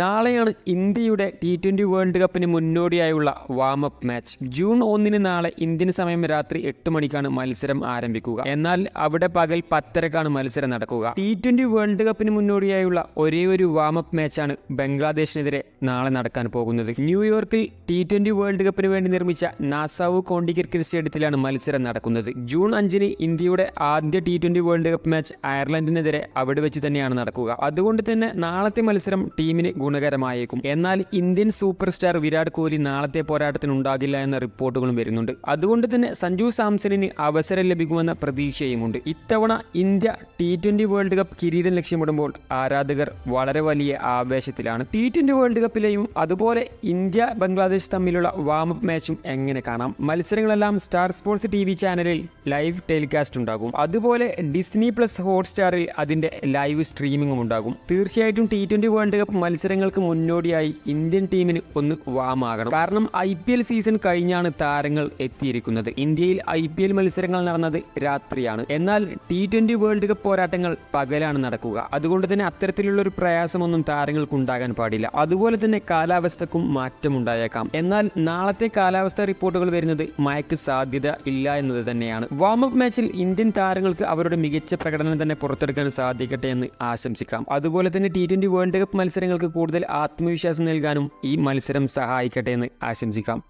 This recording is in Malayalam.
നാളെയാണ് ഇന്ത്യയുടെ ടി ട്വന്റി വേൾഡ് കപ്പിന് മുന്നോടിയായുള്ള വാമപ്പ് മാച്ച് ജൂൺ ഒന്നിന് നാളെ ഇന്ത്യൻ സമയം രാത്രി എട്ട് മണിക്കാണ് മത്സരം ആരംഭിക്കുക. എന്നാൽ അവിടെ പകൽ പത്തരക്കാണ് മത്സരം നടക്കുക. ടി ട്വന്റി വേൾഡ് കപ്പിന് മുന്നോടിയായുള്ള ഒരേ ഒരു വാം അപ്പ് മാച്ചാണ് ബംഗ്ലാദേശിനെതിരെ നാളെ നടക്കാൻ പോകുന്നത്. ന്യൂയോർക്കിൽ ടി ട്വന്റി വേൾഡ് കപ്പിന് വേണ്ടി നിർമ്മിച്ച നാസാവു കോണ്ടി ക്രിക്കറ്റ് സ്റ്റേഡിയത്തിലാണ് മത്സരം നടക്കുന്നത്. ജൂൺ അഞ്ചിന് ഇന്ത്യയുടെ ആദ്യ T twenty world cup match അയർലൻഡിനെതിരെ അവിടെ വെച്ച് തന്നെയാണ് നടക്കുക. അതുകൊണ്ട് തന്നെ നാളത്തെ മത്സരം ടീമിന് ഗുണകരമായേക്കും. എന്നാൽ Indian super star Virat Kohli നാളത്തെ പോരാട്ടത്തിന് ഉണ്ടാകില്ല എന്ന റിപ്പോർട്ടുകളും വരുന്നുണ്ട്. അതുകൊണ്ട് തന്നെ സഞ്ജു സാംസണിന് അവസരം ലഭിക്കുമെന്ന പ്രതീക്ഷയുമുണ്ട്. ഇത്തവണ India T twenty world cup കിരീടം ലക്ഷ്യമിടുമ്പോൾ ആരാധകർ വളരെ വലിയ ആവേശത്തിലാണ്. ടി ട്വന്റി വേൾഡ് കപ്പിലെയും അതുപോലെ ഇന്ത്യ ബംഗ്ലാദേശ് തമ്മിലുള്ള വാമപ്പ് മാച്ചും എങ്ങനെ കാണാം? മത്സരങ്ങളെല്ലാം സ്റ്റാർ സ്പോർട്സ് ടി വി ചാനലിൽ ലൈവ് ടെലികാസ്റ്റ് ഉണ്ടാകും. അതുപോലെ ഡിസ്നി പ്ലസ് ഹോട്ട്സ്റ്റാറിൽ അതിന്റെ ലൈവ് സ്ട്രീമിംഗും ഉണ്ടാകും. തീർച്ചയായിട്ടും ടി ട്വന്റി വേൾഡ് കപ്പ് മത്സരങ്ങൾക്ക് മുന്നോടിയായി ഇന്ത്യൻ ടീമിന് ഒന്ന് വാമാകണം. കാരണം ഐ പി എൽ സീസൺ കഴിഞ്ഞാണ് താരങ്ങൾ എത്തിയിരിക്കുന്നത്. ഇന്ത്യയിൽ ഐ പി എൽ മത്സരങ്ങൾ നടന്നത് രാത്രിയാണ്. എന്നാൽ ടി ട്വന്റി വേൾഡ് കപ്പ് പോരാട്ടങ്ങൾ പകലാണ് നടക്കുക. അതുകൊണ്ട് തന്നെ അത്തരത്തിലുള്ള ഒരു പ്രയാസമൊന്നും താരങ്ങൾക്ക് ഉണ്ടാകാൻ പാടില്ല. അതുപോലെ തന്നെ കാലാവസ്ഥക്കും മാറ്റമുണ്ടായേക്കാം. എന്നാൽ നാളത്തെ കാലാവസ്ഥ റിപ്പോർട്ടുകൾ വരുന്നത് മയക്ക് സാധ്യത ഇല്ല എന്നത് തന്നെയാണ്. വാമപ്പ് മാച്ചിൽ ഇന്ത്യൻ താരങ്ങൾക്ക് അവരുടെ മികച്ച പ്രകടനം തന്നെ പുറത്തെടുക്കാൻ സാധിക്കട്ടെ എന്ന് ആശംസിക്കാം. അതുപോലെ തന്നെ ടി ട്വന്റി വേൾഡ് കപ്പ് മത്സരങ്ങൾക്ക് കൂടുതൽ ആത്മവിശ്വാസം നൽകാനും ഈ മത്സരം സഹായിക്കട്ടെ എന്ന് ആശംസിക്കാം.